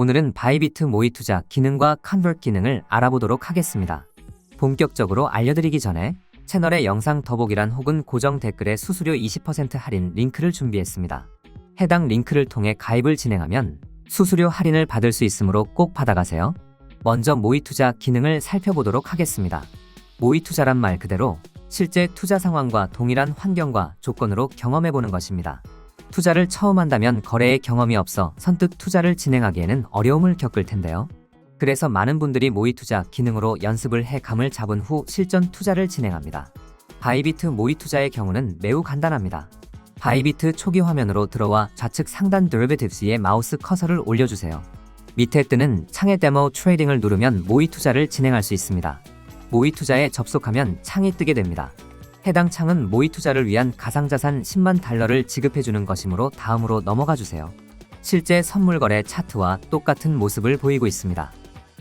오늘은 바이비트 모의 투자 기능과 컨버트 기능을 알아보도록 하겠습니다. 본격적으로 알려드리기 전에 채널의 영상 더보기란 혹은 고정 댓글에 수수료 20% 할인 링크를 준비했습니다. 해당 링크를 통해 가입을 진행하면 수수료 할인을 받을 수 있으므로 꼭 받아가세요. 먼저 모의 투자 기능을 살펴보도록 하겠습니다. 모의 투자란 말 그대로 실제 투자 상황과 동일한 환경과 조건으로 경험해보는 것입니다. 투자를 처음 한다면 거래의 경험이 없어 선뜻 투자를 진행하기에는 어려움을 겪을 텐데요. 그래서 많은 분들이 모의 투자 기능으로 연습을 해 감을 잡은 후 실전 투자를 진행합니다. 바이비트 모의 투자의 경우는 매우 간단합니다. 바이비트 초기 화면으로 들어와 좌측 상단 데리베티브스에 마우스 커서를 올려주세요. 밑에 뜨는 창의 데모 트레이딩을 누르면 모의 투자를 진행할 수 있습니다. 모의 투자에 접속하면 창이 뜨게 됩니다. 해당 창은 모의 투자를 위한 가상자산 10만 달러를 지급해주는 것이므로 다음으로 넘어가 주세요. 실제 선물 거래 차트와 똑같은 모습을 보이고 있습니다.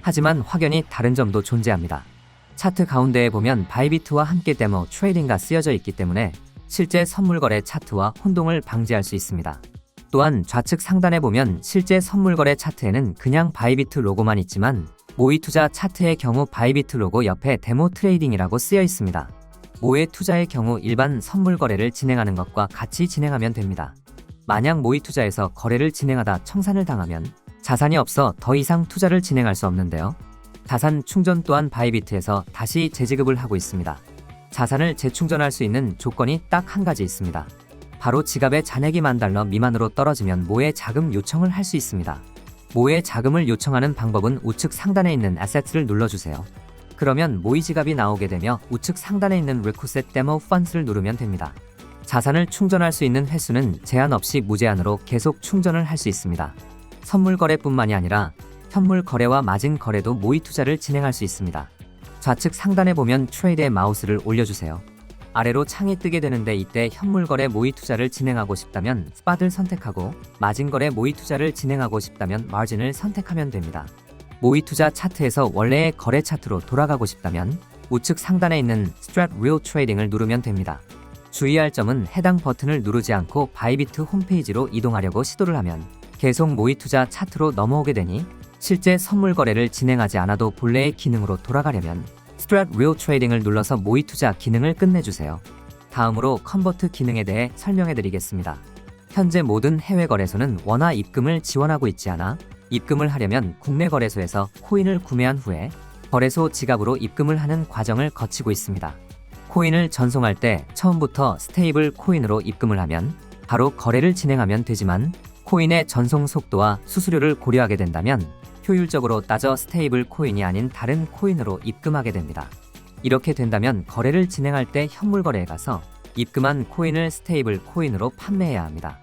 하지만 확연히 다른 점도 존재합니다. 차트 가운데에 보면 바이비트와 함께 데모 트레이딩가 쓰여져 있기 때문에 실제 선물 거래 차트와 혼동을 방지할 수 있습니다. 또한 좌측 상단에 보면 실제 선물 거래 차트에는 그냥 바이비트 로고만 있지만 모의 투자 차트의 경우 바이비트 로고 옆에 데모 트레이딩이라고 쓰여 있습니다. 모의 투자의 경우 일반 선물 거래를 진행하는 것과 같이 진행하면 됩니다. 만약 모의 투자에서 거래를 진행하다 청산을 당하면 자산이 없어 더 이상 투자를 진행할 수 없는데요. 자산 충전 또한 바이비트에서 다시 재지급을 하고 있습니다. 자산을 재충전할 수 있는 조건이 딱 한 가지 있습니다. 바로 지갑의 잔액이 만 달러 미만으로 떨어지면 모의 자금 요청을 할 수 있습니다. 모의 자금을 요청하는 방법은 우측 상단에 있는 아세트를 눌러주세요. 그러면 모의 지갑이 나오게 되며 우측 상단에 있는 Requisite Demo Funds를 누르면 됩니다. 자산을 충전할 수 있는 횟수는 제한 없이 무제한으로 계속 충전을 할 수 있습니다. 선물 거래뿐만이 아니라 현물 거래와 마진 거래도 모의 투자를 진행할 수 있습니다. 좌측 상단에 보면 트레이드의 마우스를 올려주세요. 아래로 창이 뜨게 되는데 이때 현물 거래 모의 투자를 진행하고 싶다면 스팟을 선택하고 마진 거래 모의 투자를 진행하고 싶다면 마진을 선택하면 됩니다. 모의 투자 차트에서 원래의 거래 차트로 돌아가고 싶다면 우측 상단에 있는 Strat Real Trading을 누르면 됩니다. 주의할 점은 해당 버튼을 누르지 않고 바이비트 홈페이지로 이동하려고 시도를 하면 계속 모의 투자 차트로 넘어오게 되니 실제 선물 거래를 진행하지 않아도 본래의 기능으로 돌아가려면 Strat Real Trading을 눌러서 모의 투자 기능을 끝내주세요. 다음으로 컨버트 기능에 대해 설명해 드리겠습니다. 현재 모든 해외 거래소는 원화 입금을 지원하고 있지 않아 입금을 하려면 국내 거래소에서 코인을 구매한 후에 거래소 지갑으로 입금을 하는 과정을 거치고 있습니다. 코인을 전송할 때 처음부터 스테이블 코인으로 입금을 하면 바로 거래를 진행하면 되지만 코인의 전송 속도와 수수료를 고려하게 된다면 효율적으로 따져 스테이블 코인이 아닌 다른 코인으로 입금하게 됩니다. 이렇게 된다면 거래를 진행할 때 현물 거래에 가서 입금한 코인을 스테이블 코인으로 판매해야 합니다.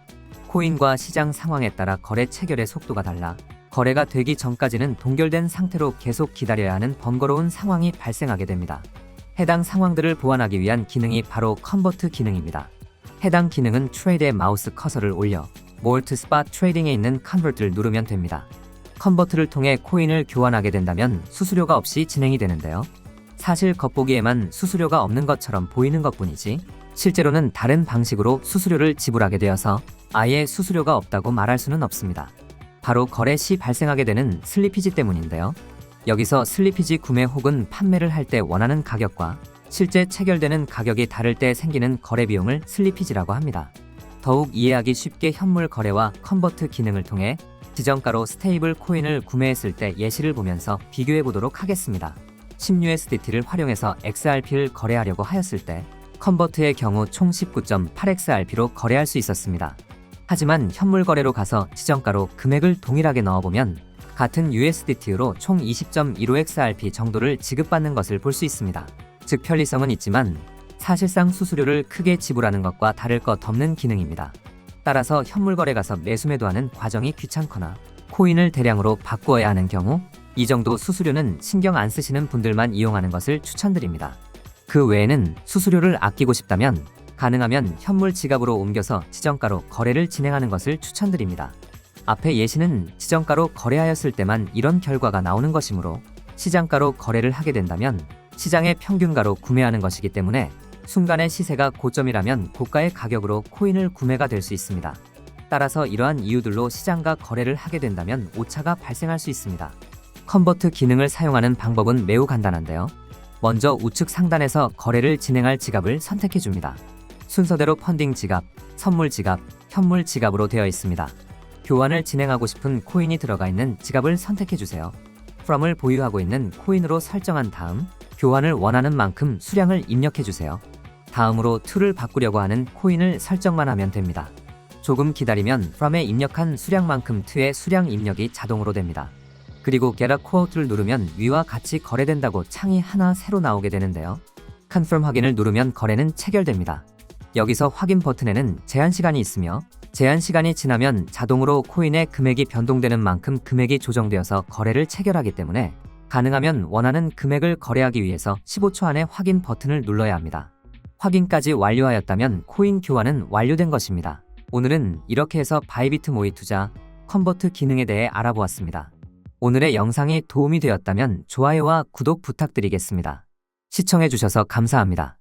코인과 시장 상황에 따라 거래 체결의 속도가 달라 거래가 되기 전까지는 동결된 상태로 계속 기다려야 하는 번거로운 상황이 발생하게 됩니다. 해당 상황들을 보완하기 위한 기능이 바로 컨버트 기능입니다. 해당 기능은 트레이드의 마우스 커서를 올려 몰트 스팟 트레이딩에 있는 컨버트를 누르면 됩니다. 컨버트를 통해 코인을 교환하게 된다면 수수료가 없이 진행이 되는데요. 사실 겉보기에만 수수료가 없는 것처럼 보이는 것 뿐이지 실제로는 다른 방식으로 수수료를 지불하게 되어서 아예 수수료가 없다고 말할 수는 없습니다. 바로 거래 시 발생하게 되는 슬리피지 때문인데요. 여기서 슬리피지 구매 혹은 판매를 할 때 원하는 가격과 실제 체결되는 가격이 다를 때 생기는 거래 비용을 슬리피지라고 합니다. 더욱 이해하기 쉽게 현물 거래와 컨버트 기능을 통해 지정가로 스테이블 코인을 구매했을 때 예시를 보면서 비교해 보도록 하겠습니다. 10USDT를 활용해서 XRP를 거래하려고 하였을 때 컨버트의 경우 총 19.8XRP로 거래할 수 있었습니다. 하지만 현물 거래로 가서 지정가로 금액을 동일하게 넣어보면 같은 USDT로 총 20.15XRP 정도를 지급받는 것을 볼 수 있습니다. 즉 편리성은 있지만 사실상 수수료를 크게 지불하는 것과 다를 것 없는 기능입니다. 따라서 현물 거래 가서 매수 매도하는 과정이 귀찮거나 코인을 대량으로 바꾸어야 하는 경우 이 정도 수수료는 신경 안 쓰시는 분들만 이용하는 것을 추천드립니다. 그 외에는 수수료를 아끼고 싶다면 가능하면 현물 지갑으로 옮겨서 지정가로 거래를 진행하는 것을 추천드립니다. 앞의 예시는 지정가로 거래하였을 때만 이런 결과가 나오는 것이므로 시장가로 거래를 하게 된다면 시장의 평균가로 구매하는 것이기 때문에 순간의 시세가 고점이라면 고가의 가격으로 코인을 구매가 될 수 있습니다. 따라서 이러한 이유들로 시장과 거래를 하게 된다면 오차가 발생할 수 있습니다. 컨버트 기능을 사용하는 방법은 매우 간단한데요. 먼저 우측 상단에서 거래를 진행할 지갑을 선택해 줍니다. 순서대로 펀딩 지갑, 선물 지갑, 현물 지갑으로 되어 있습니다. 교환을 진행하고 싶은 코인이 들어가 있는 지갑을 선택해 주세요. from을 보유하고 있는 코인으로 설정한 다음 교환을 원하는 만큼 수량을 입력해 주세요. 다음으로 to를 바꾸려고 하는 코인을 설정만 하면 됩니다. 조금 기다리면 from에 입력한 수량만큼 to의 수량 입력이 자동으로 됩니다. 그리고 get a quote를 누르면 위와 같이 거래된다고 창이 하나 새로 나오게 되는데요. confirm 확인을 누르면 거래는 체결됩니다. 여기서 확인 버튼에는 제한 시간이 있으며 제한 시간이 지나면 자동으로 코인의 금액이 변동되는 만큼 금액이 조정되어서 거래를 체결하기 때문에 가능하면 원하는 금액을 거래하기 위해서 15초 안에 확인 버튼을 눌러야 합니다. 확인까지 완료하였다면 코인 교환은 완료된 것입니다. 오늘은 이렇게 해서 바이비트 모의 투자 컨버트 기능에 대해 알아보았습니다. 오늘의 영상이 도움이 되었다면 좋아요와 구독 부탁드리겠습니다. 시청해주셔서 감사합니다.